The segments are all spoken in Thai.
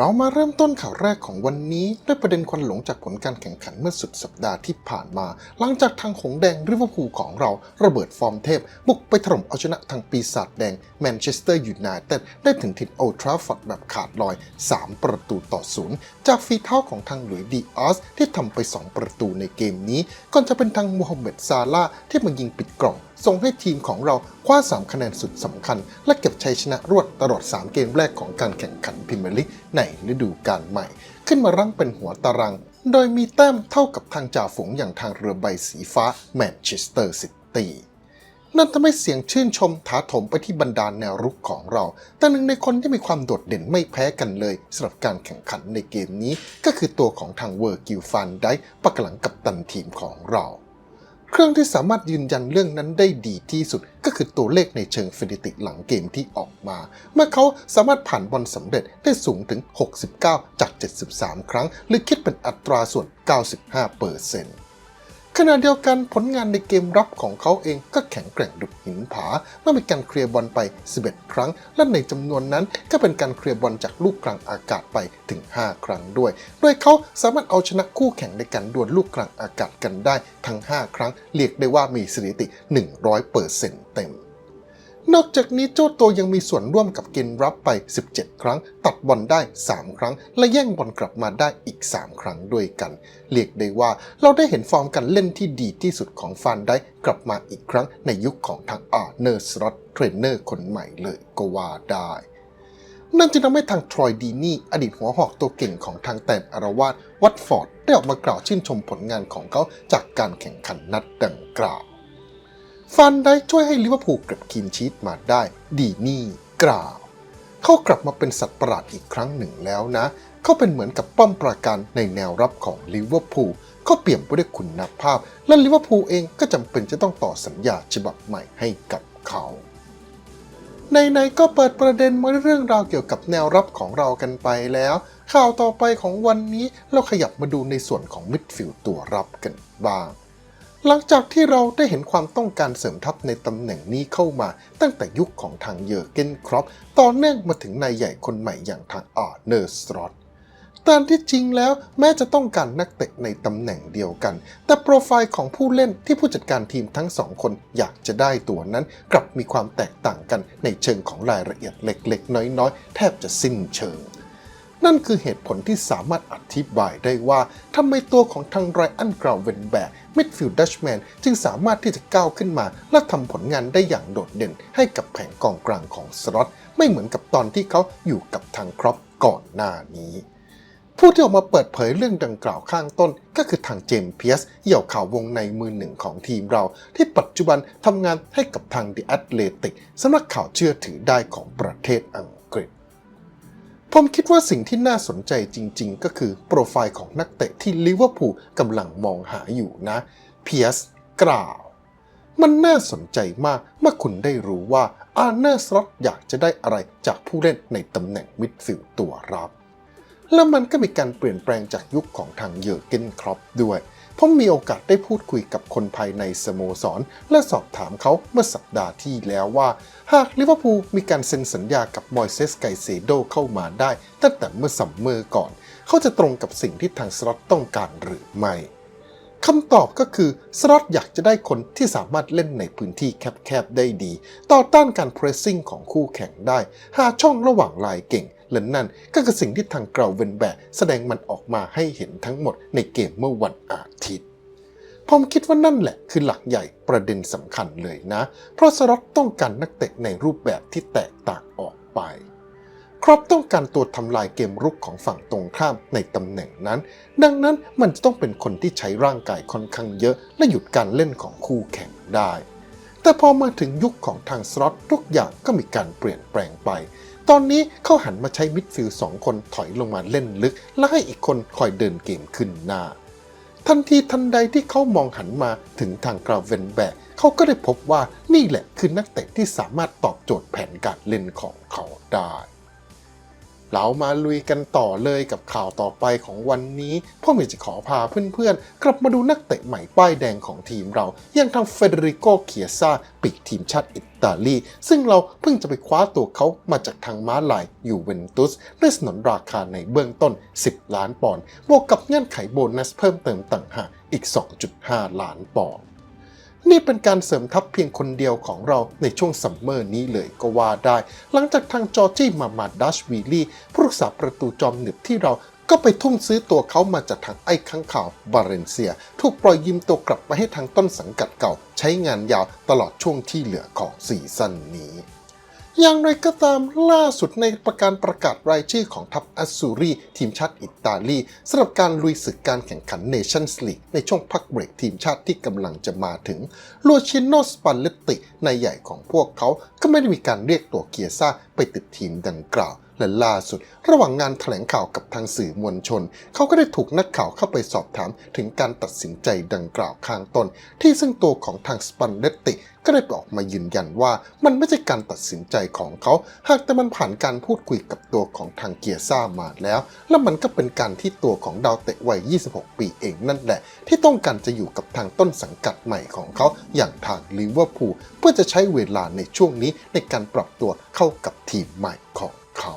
เรามาเริ่มต้นข่าวแรกของวันนี้ด้วยประเด็นควันหลงจากผลการแข่งขันเมื่อสุดสัปดาห์ที่ผ่านมา หลังจากทางหงแดงริเวอร์พูลของเราระเบิดฟอร์มเทพ บุกไปถล่มเอาชนะทางปีศาจแดงแมนเชสเตอร์ยูไนเต็ดได้ถึงถิ่นโอทราฟอร์ดแบบขาดลอย 3 ประตูต่อศูนย์จากฝีเท้าของทางหลุยดีอาสที่ทำไป 2 ประตูในเกมนี้ ก่อนจะเป็นทางมูฮัมเหม็ดซาลาห์ที่มายิงปิดกล่อง ส่งให้ทีมของเราคว้า 3 คะแนนสุดสำคัญ และเก็บชัยชนะรวดตลอด 3 เกมแรกของการแข่งขันพรีเมียร์ลีกในฤดูกาลใหม่ ขึ้นมารั้งเป็นหัวตาราง โดยมีแต้มเท่ากับทางจ่าฝูงอย่างทางเรือใบสีฟ้าแมนเชสเตอร์ซิตี้นั่นทำให้เสียงชื่นชมถาโถมไปที่บรรดาแนวรุกของเรา แต่หนึ่งในคนที่มีความโดดเด่นไม่แพ้กันเลยสำหรับการแข่งขันในเกมนี้ ก็คือตัวของทางเวอร์กิลฟันได้ปักหลังกับตันทีมของเรา เครื่องที่สามารถยืนยันเรื่องนั้นได้ดีที่สุด ก็คือตัวเลขในเชิงสถิติหลังเกมที่ออกมา เมื่อเขาสามารถผ่านบอลสำเร็จได้สูงถึง 69 จาก 73 ครั้ง หรือคิดเป็นอัตราส่วน 95เปอร์เซ็นต์ ขณะเดียวกันผลงานในเกมรับของเขาเองก็แข็งแกร่งดุดหินผา เมื่อมีการเคลียร์บอลไป 11 ครั้ง และในจำนวนนั้นก็เป็นการเคลียร์บอลจากลูกกลางอากาศไปถึง 5 ครั้งด้วย โดยเขาสามารถเอาชนะคู่แข่งในการดวลลูกกลางอากาศกันได้ทั้ง 5 ครั้ง เรียกได้ว่ามีสถิติ 100%เต็ม นอกจากนี้เจ้าตัวยังมีส่วนร่วมกับเกมรับไป 17 ครั้ง ตัดบอลได้ 3 ครั้ง และแย่งบอลกลับมาได้อีก 3 ครั้งด้วยกัน เรียกได้ว่าเราได้เห็นฟอร์มการเล่นที่ดีที่สุดของฟานได้กลับมาอีกครั้งในยุคของทางอาร์เนอร์สล็อตเทรนเนอร์คนใหม่เลยก็ว่าได้นั่นจึงทำให้ทางทรอยดีนี่ อดีตหัวหอกตัวเก่งของทางแตนอารวาสวัตฟอร์ด ได้ออกมากล่าวชื่นชมผลงานของเขาจากการแข่งขันนัดดังกล่าว ฟันได้ช่วยให้ลิเวอร์พูลเก็บคีนชีตมาได้ ดีนี่กล่าว เขากลับมาเป็นสัตว์ประหลาดอีกครั้งหนึ่งแล้วนะ เขาเป็นเหมือนกับป้อมปราการในแนวรับของลิเวอร์พูลเขาเปลี่ยมไปด้วยคุณภาพ และลิเวอร์พูลเองก็จำเป็นจะต้องต่อสัญญาฉบับใหม่ให้กับเขาในๆก็เปิดประเด็นมาเรื่องราวเกี่ยวกับแนวรับของเรากันไปแล้ว ข่าวต่อไปของวันนี้เราขยับมาดูในส่วนของมิดฟิลด์ตัวรับกันบ้าง หลังจากที่เราได้เห็นความต้องการเสริมทัพในตำแหน่งนี้เข้ามา ตั้งแต่ยุคของทางเยอร์เกนครอปต่อเนื่องมาถึงนายใหญ่คนใหม่อย่างทางอาร์เนอร์สตรอตตามที่จริงแล้วแม้จะต้องการนักเตะในตำแหน่งเดียวกัน แต่โปรไฟล์ของผู้เล่นที่ผู้จัดการทีมทั้งสองคนอยากจะได้ตัวนั้น กลับมีความแตกต่างกันในเชิงของรายละเอียดเล็กๆ น้อยๆ แทบจะสิ้นเชิง นั่นคือเหตุผลที่สามารถอธิบายได้ว่าทำไมตัวของทางไรอันกราวเวนแบกมิดฟิลด์ดัชแมนจึงสามารถที่จะก้าวขึ้นมา และทำผลงานได้อย่างโดดเด่น ให้กับแผงกองกลางของสล็อตไม่เหมือนกับตอนที่เขาอยู่กับทางครอปก่อนหน้านี้ ผู้ที่ออกมาเปิดเผยเรื่องดังกล่าวข้างต้น ก็คือทางเจมส์เพียสเหี่ยวข่าววงในมือหนึ่งของทีมเรา ที่ปัจจุบันทำงานให้กับทาง The Athletic สำนักข่าวเชื่อถือได้ของประเทศอังกฤษ ผมคิดว่าสิ่งที่น่าสนใจจริง ๆ ก็คือโปรไฟล์ของนักเตะที่ลิเวอร์พูลกำลังมองหาอยู่นะเพียสกล่าว มันน่าสนใจมากเมื่อคุณได้รู้ว่าอาร์เนอร์สล็อตอยากจะได้อะไรจากผู้เล่นในตำแหน่งมิดฟิลด์ตัวรับ แล้วมันก็มีการเปลี่ยนแปลงจากยุคของทางเยอร์เกนครอปด้วย ผมมีโอกาสได้พูดคุยกับคนภายในสโมสร และสอบถามเขาเมื่อสัปดาห์ที่แล้วว่า หากลิเวอร์พูลมีการเซ็นสัญญากับบอยเซสไกเซโดเข้ามาได้ตั้งแต่เมื่อสัมเมอร์ก่อน เขาจะตรงกับสิ่งที่ทางสล็อตต้องการหรือไม่คำตอบก็คือสล็อตอยากจะได้คนที่สามารถเล่นในพื้นที่แคบๆได้ดี ต่อต้านการเพรสซิ่งของคู่แข่งได้ หาช่องระหว่างลายเก่ง และนั่นก็คือสิ่งที่ทางเกราเวนแบกแสดงมันออกมาให้เห็นทั้งหมดในเกมเมื่อวันอาทิตย์ ผมคิดว่านั่นแหละคือหลักใหญ่ประเด็นสำคัญเลยนะ เพราะสล็อตต้องการนักเตะในรูปแบบที่แตกต่างออกไปครอปต้องการตัวทำลายเกมรุกของฝั่งตรงข้ามในตำแหน่งนั้น ดังนั้นมันจะต้องเป็นคนที่ใช้ร่างกายค่อนข้างเยอะ และหยุดการเล่นของคู่แข่งได้ แต่พอมาถึงยุคของทางสล็อตทุกอย่างก็มีการเปลี่ยนแปลงไป ตอนนี้เขาหันมาใช้มิดฟิลด์สองคนถอยลงมาเล่นลึก และให้อีกคนคอยเดินเกมขึ้นหน้า ทันทีทันใดที่เขามองหันมาถึงทางกราเวนแบกเขาก็ได้พบว่านี่แหละคือนักเตะที่สามารถตอบโจทย์แผนการเล่นของเขาได้ เรามาลุยกันต่อเลยกับข่าวต่อไปของวันนี้พ่อเมจะขอพาเพื่อนๆ กลับมาดูนักเตะใหม่ป้ายแดงของทีมเรา อย่างทางเฟเดริโกเคียซาปีกทีมชาติอิตาลี ซึ่งเราเพิ่งจะไปคว้าตัวเขามาจากทางม้าลายยูเวนตุสด้วยสนนราคาในเบื้องต้น 10 ล้านปอนด์บวกกับเงื่อนไขโบนัสเพิ่มเติมต่างหากอีก 2.5 ล้านปอนด์ นี่เป็นการเสริมทัพเพียงคนเดียวของเราในช่วงซัมเมอร์นี้เลยก็ว่าได้ หลังจากทางจอร์จี้มามาดัชวีลี่ผู้รักษาประตูจอมหนึบที่เราก็ไปทุ่มซื้อตัวเขามาจากทางไอ้ข้างข่าวบาเรนเซีย ถูกปล่อยยืมตัวกลับมาให้ทางต้นสังกัดเก่า ใช้งานยาวตลอดช่วงที่เหลือของซีซั่นนี้ อย่างไรก็ตามล่าสุดในประการประกาศรายชื่อของทัพอัสซูรี ทีมชาติอิตาลีสำหรับการลุยศึกการแข่งขันเนชั่นส์ลีกในช่วงพักเบรกทีมชาติที่กำลังจะมาถึงลูชิโนสปันเลตตินายใหญ่ของพวกเขาก็ไม่ได้มีการเรียกตัวเกียซ่าไปติดทีมดังกล่าว และล่าสุด ระหว่างงานแถลงข่าวกับทางสื่อมวลชน เขาก็ได้ถูกนักข่าวเข้าไปสอบถามถึงการตัดสินใจดังกล่าวข้างต้น ที่ซึ่งตัวของทางสปันเลตติก็ได้ออกมายืนยันว่ามันไม่ใช่การตัดสินใจของเขา หากแต่มันผ่านการพูดคุยกับตัวของทางเกียร์ซ่ามาแล้ว และมันก็เป็นการที่ตัวของดาวเตะวัย 26 ปีเองนั่นแหละ ที่ต้องการจะอยู่กับทางต้นสังกัดใหม่ของเขาอย่างทางลิเวอร์พูลเพื่อจะใช้เวลาในช่วงนี้ในการปรับตัวเข้ากับทีมใหม่ของ เขา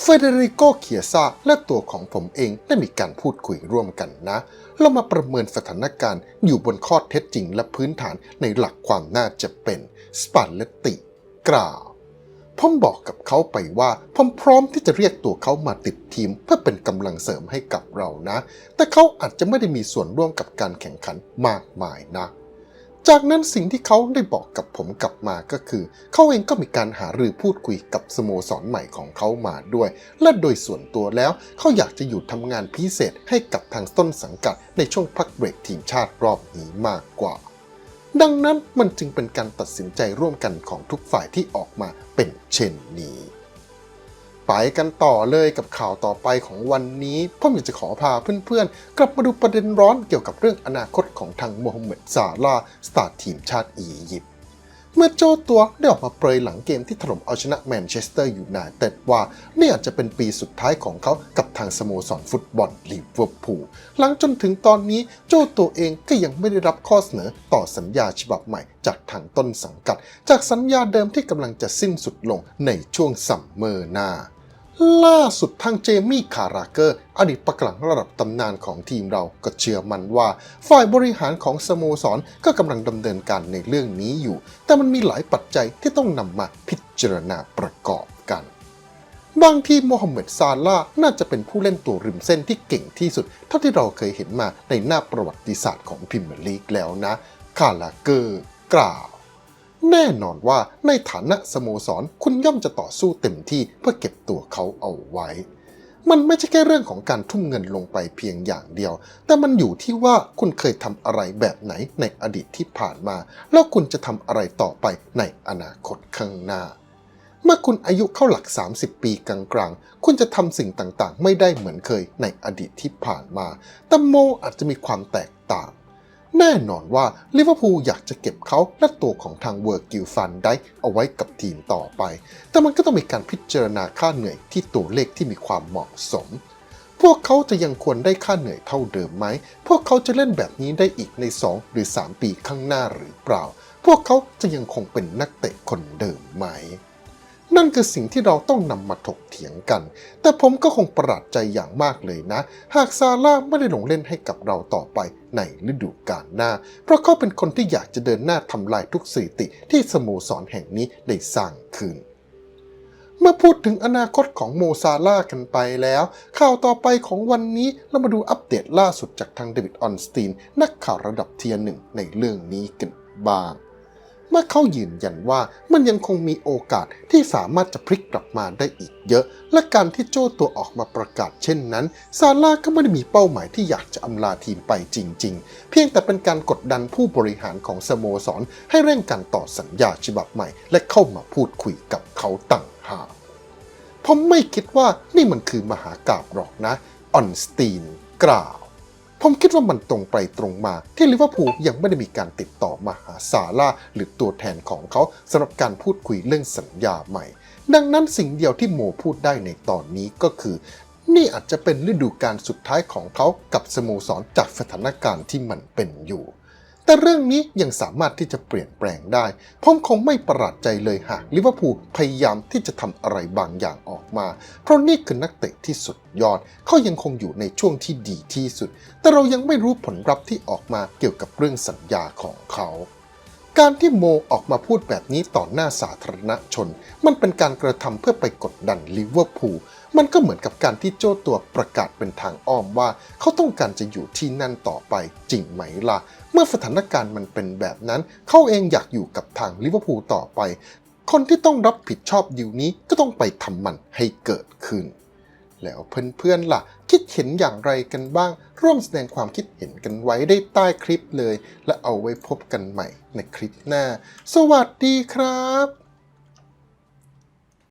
เฟเดริโกเคียซาและตัวของผมเองได้มีการพูดคุยร่วมกันนะ เรามาประเมินสถานการณ์อยู่บนข้อเท็จจริงและพื้นฐานในหลักความน่าจะเป็น สปาเลตติ กล่าวผมบอกกับเขาไปว่าผมพร้อมที่จะเรียกตัวเขามาติดทีม เพื่อเป็นกำลังเสริมให้กับเรานะ แต่เขาอาจจะไม่ได้มีส่วนร่วมกับการแข่งขันมากมายนะ จากนั้นสิ่งที่เขาได้บอกกับผมกลับมาก็คือ เขาเองก็มีการหารือพูดคุยกับสโมสรใหม่ของเขามาด้วย และโดยส่วนตัวแล้วเขาอยากจะอยู่ทำงานพิเศษให้กับทางต้นสังกัดในช่วงพักเบรกทีมชาติรอบนี้มากกว่า ดังนั้นมันจึงเป็นการตัดสินใจร่วมกันของทุกฝ่ายที่ออกมาเป็นเช่นนี้ ไปกันต่อเลยกับข่าวต่อไปของวันนี้ผมอยากจะขอพาเพื่อนๆ กลับมาดูประเด็นร้อนเกี่ยวกับเรื่องอนาคตของทางโมฮัมเหม็ดซาลาสตาร์ทีมชาติอียิปต์เมื่อโจตัวได้ออกมาเปรยหลังเกมที่ถล่มเอาชนะแมนเชสเตอร์ยูไนเต็ดว่านี่อาจจะเป็นปีสุดท้ายของเขากับทางสโมสรฟุตบอลลิเวอร์พูลหลังจนถึงตอนนี้โจตัวเองก็ยังไม่ได้รับข้อเสนอต่อสัญญาฉบับใหม่จากทางต้นสังกัด จากสัญญาเดิมที่กำลังจะสิ้นสุดลงในช่วงซัมเมอร์หน้า ล่าสุดทางเจมี่คาราเกอร์ อดีตประกลังระดับตำนานของทีมเราก็เชื่อมันว่า ฝ่ายบริหารของสโมสรก็กำลังดำเนินการในเรื่องนี้อยู่ แต่มันมีหลายปัจจัยที่ต้องนำมาพิจารณาประกอบกัน บางทีโมฮัมเหม็ดซาลาหน่าจะเป็นผู้เล่นตัวริมเส้นที่เก่งที่สุด เท่าที่เราเคยเห็นมาในหน้าประวัติศาสตร์ของพรีเมียร์ลีกแล้วนะ คาราเกอร์กล่าว แน่นอนว่าในฐานะสโมสรคุณย่อมจะต่อสู้เต็มที่เพื่อเก็บตัวเขาเอาไว้ มันไม่ใช่แค่เรื่องของการทุ่มเงินลงไปเพียงอย่างเดียว แต่มันอยู่ที่ว่าคุณเคยทำอะไรแบบไหนในอดีตที่ผ่านมา แล้วคุณจะทำอะไรต่อไปในอนาคตข้างหน้าเมื่อคุณอายุเข้าหลัก 30 ปีกลางๆ คุณจะทำสิ่งต่างๆ ไม่ได้เหมือนเคยในอดีตที่ผ่านมา แต่โมอาจจะมีความแตกต่าง แน่นอนว่าลิเวอร์พูลอยากจะเก็บเขาและตัวของทางเวอร์กิลฟันได้เอาไว้กับทีมต่อไป แต่มันก็ต้องมีการพิจารณาค่าเหนื่อยที่ตัวเลขที่มีความเหมาะสม พวกเขาจะยังควรได้ค่าเหนื่อยเท่าเดิมไหม พวกเขาจะเล่นแบบนี้ได้อีกใน 2 หรือ 3 ปีข้างหน้าหรือเปล่า พวกเขาจะยังคงเป็นนักเตะคนเดิมไหม นั่นคือสิ่งที่เราต้องนำมาถกเถียงกัน แต่ผมก็คงประหลาดใจอย่างมากเลยนะ หากซาร่าไม่ได้ลงเล่นให้กับเราต่อไปในฤดูกาลหน้า เพราะเขาเป็นคนที่อยากจะเดินหน้าทำลายทุกสถิติที่สโมสรแห่งนี้ได้สร้างขึ้นเมื่อพูดถึงอนาคตของโมซาร่ากันไปแล้ว ข่าวต่อไปของวันนี้เรามาดูอัปเดตล่าสุดจากทางเดวิดออนสตีน นักข่าวระดับเทียร์หนึ่งในเรื่องนี้กันบ้าง มื่อเขายืนยันว่ามันยังคงมีโอกาสที่สามารถจะพลิกกลับมาได้อีกเยอะ และการที่โจ้ตัวออกมาประกาศเช่นนั้น ซาร่าก็ไม่ได้มีเป้าหมายที่อยากจะอำลาทีมไปจริง ๆ เพียงแต่เป็นการกดดันผู้บริหารของสโมสร ให้เร่งการต่อสัญญาฉบับใหม่ และเข้ามาพูดคุยกับเขาต่างหากผมไม่คิดว่านี่มันคือมหากาบหรอกนะ ออนสตีนกล่าว ผมคิดว่ามันตรงไปตรงมา ที่ลิเวอร์พูลยังไม่ได้มีการติดต่อมาหาซาร่าหรือตัวแทนของเขาสำหรับการพูดคุยเรื่องสัญญาใหม่ ดังนั้นสิ่งเดียวที่โมพูดได้ในตอนนี้ก็คือ นี่อาจจะเป็นฤดูกาลสุดท้ายของเขากับสโมสรจากสถานการณ์ที่มันเป็นอยู่ แต่เรื่องนี้ยังสามารถที่จะเปลี่ยนแปลงได้ ผมคงไม่ประหลาดใจเลยหากลิเวอร์พูลพยายามที่จะทำอะไรบางอย่างออกมา เพราะนี่คือนักเตะที่สุดยอด เขายังคงอยู่ในช่วงที่ดีที่สุด แต่เรายังไม่รู้ผลลัพธ์ที่ออกมาเกี่ยวกับเรื่องสัญญาของเขาการที่โมออกมาพูดแบบนี้ต่อหน้าสาธารณชน มันเป็นการกระทำเพื่อไปกดดันลิเวอร์พูล มันก็เหมือนกับการที่โจ้ตัวประกาศเป็นทางอ้อมว่า เขาต้องการจะอยู่ที่นั่นต่อไปจริงไหมล่ะ เมื่อสถานการณ์มันเป็นแบบนั้น เขาเองอยากอยู่กับทางลิเวอร์พูลต่อไป คนที่ต้องรับผิดชอบดิวนี้ก็ต้องไปทำมันให้เกิดขึ้น แล้วเพื่อนๆล่ะ คิดเห็นอย่างไรกันบ้าง ร่วมแสดงความคิดเห็นกันไว้ได้ใต้คลิปเลย และเอาไว้พบกันใหม่ในคลิปหน้า สวัสดีครับ